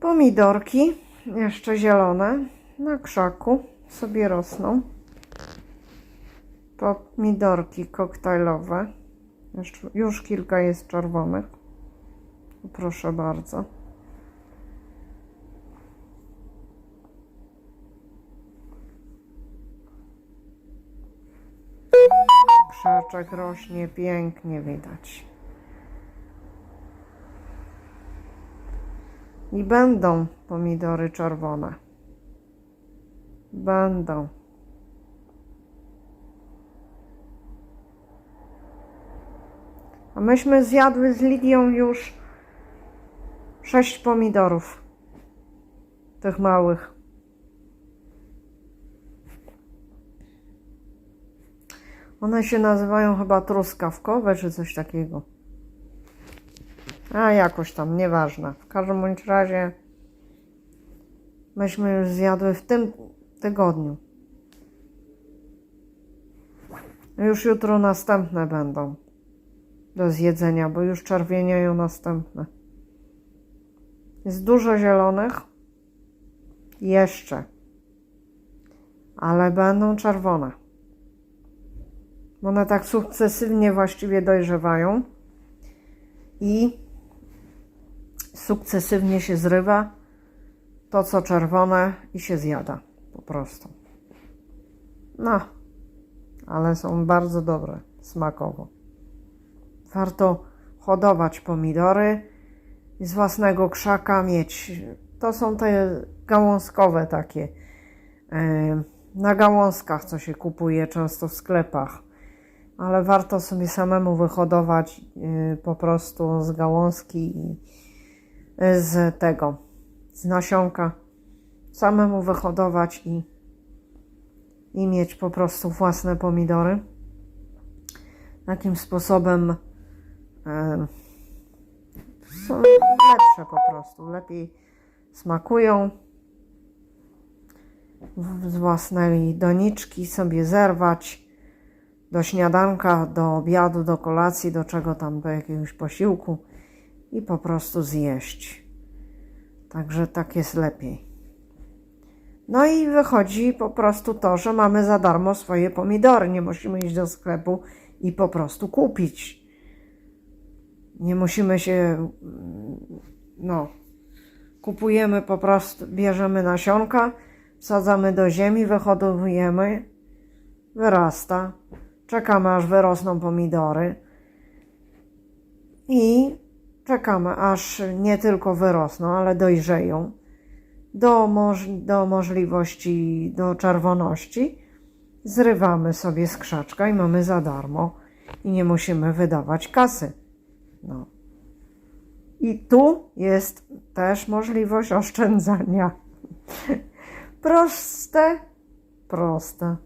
Pomidorki, jeszcze zielone, na krzaku sobie rosną. Pomidorki koktajlowe. Już kilka jest czerwonych. Proszę bardzo. Krzaczek rośnie pięknie widać. I będą pomidory czerwone. Będą. A myśmy zjadły z Lidią już sześć pomidorów. Tych małych. One się nazywają chyba truskawkowe czy coś takiego. A jakoś tam, nieważne. W każdym bądź razie myśmy już zjadły w tym tygodniu. Już jutro następne będą do zjedzenia, bo już czerwienieją następne. Jest dużo zielonych. Jeszcze. Ale będą czerwone. One tak sukcesywnie właściwie dojrzewają i sukcesywnie się zrywa to, co czerwone i się zjada po prostu. No, ale są bardzo dobre smakowo. Warto hodować pomidory i z własnego krzaka mieć. To są te gałązkowe takie. Na gałązkach, co się kupuje często w sklepach. Ale warto sobie samemu wyhodować e, po prostu z gałązki i z tego, z nasionka. Samemu wyhodować i, i mieć po prostu własne pomidory. Takim sposobem e, są lepsze po prostu, lepiej smakują. Z własnej doniczki sobie zerwać do śniadanka, do obiadu, do kolacji, do czego tam, do jakiegoś posiłku i po prostu zjeść. Także tak jest lepiej. No i wychodzi po prostu to, że mamy za darmo swoje pomidory. Nie musimy iść do sklepu i po prostu kupić. Nie musimy się, no, kupujemy po prostu, bierzemy nasionka, wsadzamy do ziemi, wyhodowujemy, wyrasta, czekamy aż wyrosną pomidory i czekamy aż nie tylko wyrosną, ale dojrzeją do, moż, do możliwości, do czerwoności. Zrywamy sobie z krzaczka i mamy za darmo i nie musimy wydawać kasy. No. I tu jest też możliwość oszczędzania. Proste, proste.